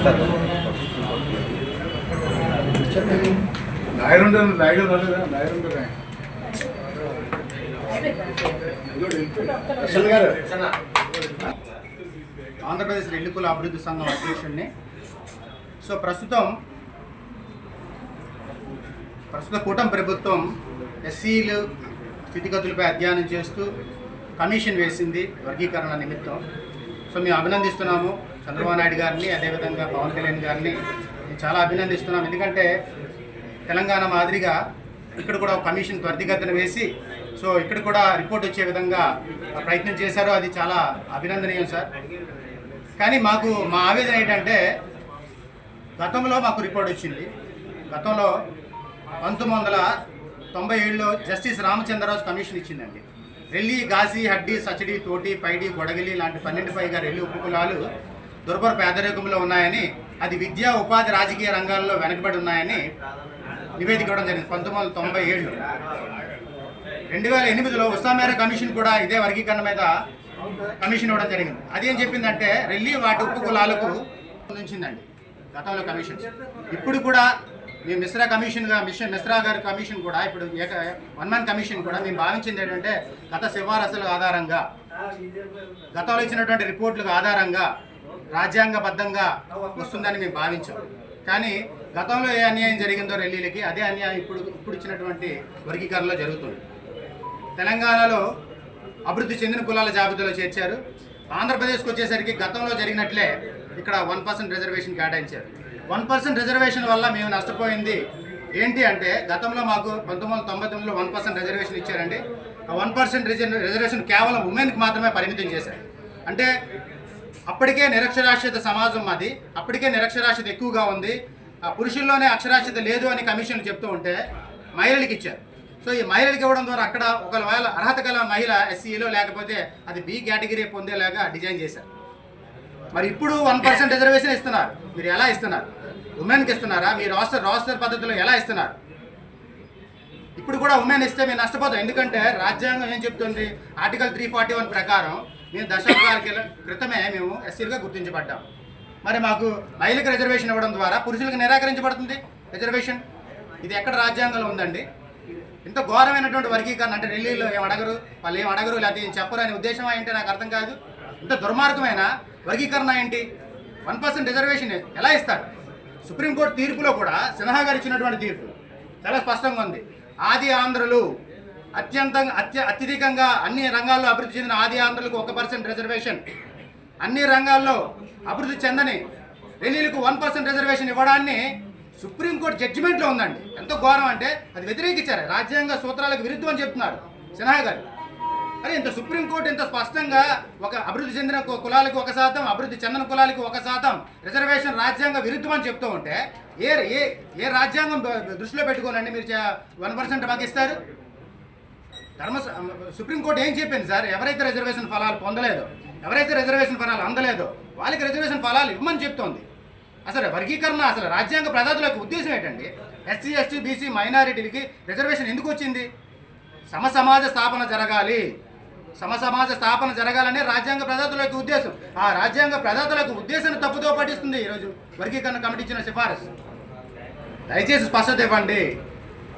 ఇస్తారు ఆంధ్రప్రదేశ్ ఎన్నికల అభివృద్ధి సంఘం అధ్యక్షుడిని. సో ప్రస్తుతం ప్రస్తుత కూటం ప్రభుత్వం ఎస్సీలు స్థితిగతులపై అధ్యయనం చేస్తూ కమిషన్ వేసింది వర్గీకరణ నిమిత్తం. సో మేము అభినందిస్తున్నాము. చంద్రబాబు నాయుడు గారిని అదేవిధంగా పవన్ కళ్యాణ్ గారిని చాలా అభినందిస్తున్నాం. ఎందుకంటే తెలంగాణ మాదిరిగా ఇక్కడ కూడా కమిషన్ త్వరితగతిన వేసి సో ఇక్కడ కూడా రిపోర్ట్ వచ్చే విధంగా ప్రయత్నం చేశారు. అది చాలా అభినందనీయం సార్. కానీ మాకు మా ఆవేదన ఏంటంటే గతంలో మాకు రిపోర్ట్ వచ్చింది. గతంలో పంతొమ్మిది వందల తొంభై ఏడులో జస్టిస్ రామచంద్రరాజు కమిషన్ ఇచ్చిందండి. రెల్లి గాజీ హడ్డి సచడి తోటి పైడి గొడగలి లాంటి పన్నెండు పైగా రెల్లి ఉపకులాలు దుర్భర పేదరికంలో ఉన్నాయని అది విద్యా ఉపాధి రాజకీయ రంగాల్లో వెనకబడి ఉన్నాయని నివేదిక ఇవ్వడం జరిగింది. పంతొమ్మిది వందల తొంభై ఏడు. రెండు వేల ఎనిమిదిలో ఉస్సామేర కమిషన్ కూడా ఇదే వర్గీకరణ మీద కమిషన్ ఇవ్వడం జరిగింది. అదేం చెప్పిందంటే రెల్లి వాటి ఉప్పు కులాలకు ఉంచిందండి గతంలో కమిషన్ ఇప్పుడు కూడా మీ మిశ్రా కమిషన్గా మిషన్ మిశ్రా గారి కమిషన్ కూడా ఇప్పుడు ఏక వన్ మ్యాన్ కమిషన్ కూడా మేము భావించింది ఏంటంటే గత సిఫారసుల ఆధారంగా గతంలో ఇచ్చినటువంటి రిపోర్ట్లకు ఆధారంగా రాజ్యాంగబద్ధంగా వస్తుందని మేము భావించాం. కానీ గతంలో ఏ అన్యాయం జరిగిందో రెల్లీలకి అదే అన్యాయం ఇప్పుడు ఇప్పుడు ఇచ్చినటువంటి వర్గీకరణలో జరుగుతుంది. తెలంగాణలో అభివృద్ధి చెందిన కులాల జాబితాలో చేర్చారు. ఆంధ్రప్రదేశ్కి వచ్చేసరికి గతంలో జరిగినట్లే ఇక్కడ వన్ పర్సెంట్ రిజర్వేషన్ కేటాయించారు. వన్ పర్సెంట్ రిజర్వేషన్ వల్ల మేము నష్టపోయింది ఏంటి అంటే గతంలో మాకు పంతొమ్మిది వందల తొంభై తొమ్మిదిలో వన్ పర్సెంట్ రిజర్వేషన్ ఇచ్చారండి. ఆ వన్ పర్సెంట్ రిజర్వేషన్ కేవలం ఉమెన్కి మాత్రమే పరిమితం చేశారు. అంటే అప్పటికే నిరక్షరాస్యత సమాజం అది అప్పటికే నిరక్షరాస్యత ఎక్కువగా ఉంది. ఆ పురుషుల్లోనే అక్షరాస్యత లేదు అని కమిషన్లు చెప్తూ ఉంటే మహిళలకు ఇచ్చారు. సో ఈ మహిళలకు ఇవ్వడం ద్వారా అక్కడ ఒకవేళ అర్హత గల మహిళ ఎస్సీలో లేకపోతే అది బి కేటగిరీ పొందేలాగా డిజైన్ చేశారు. మరి ఇప్పుడు వన్ పర్సెంట్ రిజర్వేషన్ ఇస్తున్నారు. మీరు ఎలా ఇస్తున్నారు? ఉమెన్కి ఇస్తున్నారా? మీ రాస్టర్ రాస్టర్ పద్ధతిలో ఎలా ఇస్తున్నారు? ఇప్పుడు కూడా ఉమెన్ ఇస్తే మేము నష్టపోతాం ఎందుకంటే రాజ్యాంగం ఏం చెప్తుంది? ఆర్టికల్ త్రీ ఫార్టీ వన్ ప్రకారం మేము దశాబ్దాల క్రితమే మేము ఎస్సీలుగా గుర్తించబడ్డాం. మరి మాకు మహిళలకు రిజర్వేషన్ ఇవ్వడం ద్వారా పురుషులకు నిరాకరించబడుతుంది రిజర్వేషన్? ఇది ఎక్కడ రాజ్యాంగంలో ఉందండి? ఇంత ఘోరమైనటువంటి వర్గీకరణ అంటే ఢిల్లీలో ఏం అడగరు వాళ్ళు ఏం అడగరు లేకపోతే ఏం చెప్పరు అనే ఉద్దేశం ఏంటి నాకు అర్థం కాదు. ఇంత దుర్మార్గమైన వర్గీకరణ ఏంటి? వన్ పర్సెంట్ రిజర్వేషన్ ఎలా ఇస్తారు? సుప్రీంకోర్టు తీర్పులో కూడా సిన్హా గారు ఇచ్చినటువంటి తీర్పు. చాలా స్పష్టంగా ఉంది. ఆది ఆంధ్రులు అత్యంత అత్య అత్యధికంగా అన్ని రంగాల్లో అభివృద్ధి చెందిన ఆది ఆంధ్రులకు ఒక పర్సెంట్ రిజర్వేషన్. అన్ని రంగాల్లో అభివృద్ధి చెందని ఢిల్లీలకు వన్ పర్సెంట్ రిజర్వేషన్ ఇవ్వడాన్ని సుప్రీంకోర్టు జడ్జిమెంట్లో ఉందండి. ఎంత ఘోరం అంటే అది వ్యతిరేకించారు. రాజ్యాంగ సూత్రాలకు విరుద్ధం అని చెప్తున్నారు సిన్హా గారు. అరే ఇంత సుప్రీంకోర్టు ఇంత స్పష్టంగా ఒక అభివృద్ధి చెందిన కులాలకు ఒక శాతం అభివృద్ధి చెందిన కులాలకు ఒక శాతం రిజర్వేషన్ రాజ్యాంగ విరుద్ధం అని చెప్తూ ఉంటే ఏ ఏ ఏ రాజ్యాంగం దృష్టిలో పెట్టుకోనండి మీరు వన్ పర్సెంట్ మాకు ఇస్తారు? ధర్మ సుప్రీంకోర్టు ఏం చెప్పింది సార్? ఎవరైతే రిజర్వేషన్ ఫలాలు పొందలేదో ఎవరైతే రిజర్వేషన్ ఫలాలు అందలేదో వాళ్ళకి రిజర్వేషన్ ఫలాలు ఇవ్వమని చెప్తోంది. అసలు వర్గీకరణ అసలు రాజ్యాంగ ప్రదాతులకు ఉద్దేశం ఏంటండి? ఎస్సీ ఎస్టీ బీసీ మైనారిటీలకి రిజర్వేషన్ ఎందుకు వచ్చింది? సమ సమాజ స్థాపన జరగాలి. సమ సమాజ స్థాపన జరగాలనే రాజ్యాంగ ప్రదాతల యొక్క ఉద్దేశం. ఆ రాజ్యాంగ ప్రదాతల ఉద్దేశాన్ని తప్పుదో పట్టిస్తుంది ఈరోజు వర్గీకరణ కమిటీ ఇచ్చిన సిఫారసు. దయచేసి స్పష్టత ఇవ్వండి.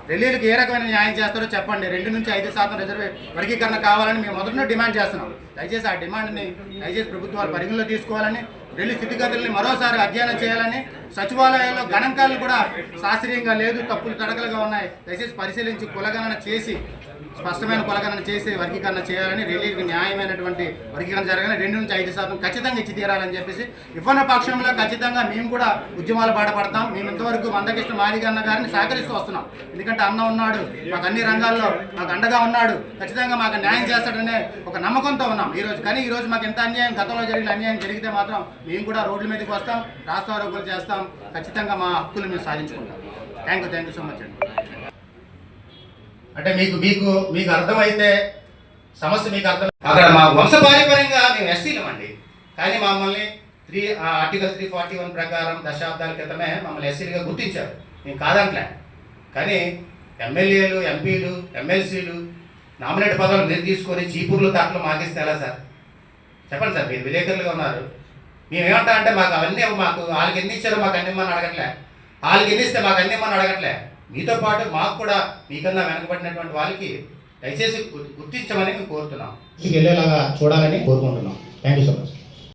ఢిల్లీలకు ఏ రకమైన న్యాయం చేస్తారో చెప్పండి. రెండు నుంచి ఐదు శాతం రిజర్వే వర్గీకరణ కావాలని మేము మొదటి డిమాండ్ చేస్తున్నాం. దయచేసి ఆ డిమాండ్ని దయచేసి ప్రభుత్వాలు పరిగణలో తీసుకోవాలని ఢిల్లీ స్థితిగతుల్ని మరోసారి అధ్యయనం చేయాలని సచివాలయాల్లో గణాంకాలు కూడా శాస్త్రీయంగా లేదు తప్పులు తడకలుగా ఉన్నాయి. దయచేసి పరిశీలించి కులగణన చేసి స్పష్టమైన కులగణన చేసి వర్గీకరణ చేయాలని ఢిల్లీకి న్యాయమైనటువంటి వర్గీకరణ జరగాలని రెండు నుంచి ఐదు శాతం ఖచ్చితంగా ఇచ్చి తీరాలని చెప్పేసి ఇవ్వని పక్షంలో ఖచ్చితంగా మేము కూడా ఉద్యమాలు బాటపడతాం. మేము ఇంతవరకు మందకృష్ణ మాదిగన్న గారిని సహకరిస్తూ వస్తున్నాం. ఎందుకంటే అన్న ఉన్నాడు మాకు అన్ని రంగాల్లో మాకు అండగా ఉన్నాడు. ఖచ్చితంగా మాకు న్యాయం చేస్తాడనే ఒక నమ్మకంతో ఉన్నాం. ఈరోజు కానీ ఈరోజు మాకు ఎంత అన్యాయం గతంలో జరిగిన అన్యాయం జరిగితే మాత్రం మేము కూడా రోడ్ల మీదకి వస్తాం రాస్తారోగ్యాలు చేస్తాం. ఖచ్చితంగా మా హక్కులు మేము సాధించుకుంటాం. Thank you thank you so much అండి. అంటే మీకు మీకు మీకు అర్థమైతే సమస్య మీకు అర్థం అక్కడ మా వంశపారంపర్యంగా మేము ఎస్టీలం అండి. కానీ మమ్మల్ని three article three forty one ప్రకారం దశాబ్దాల క్రితమే మమ్మల్ని ఎస్సీలుగా గుర్తించారు. మేము కాదంట్లే. కానీ ఎమ్మెల్యేలు ఎంపీలు ఎమ్మెల్సీలు నామినేట్ పదవులు మీరు తీసుకొని చీపుర్లు తట్లు మాకిస్తే ఎలా సార్? చెప్పండి సార్ మీరు విలేకరులుగా ఉన్నారు. మేమేమంటా అంటే మాకు అవన్నీ మాకు వాళ్ళకి ఎన్ని ఇచ్చారో మాకు అన్ని ఇమ్మని అడగట్లే. వాళ్ళకి ఎన్ని ఇస్తే మాకు అన్ని ఇమ్మని అడగట్లే. మీతో పాటు మాకు కూడా మీకన్నా వెనకబడినటువంటి వాళ్ళకి దయచేసి గుర్తించమని మేము కోరుతున్నాం వెళ్ళేలాగా చూడాలని కోరుకుంటున్నాం. Thank you so much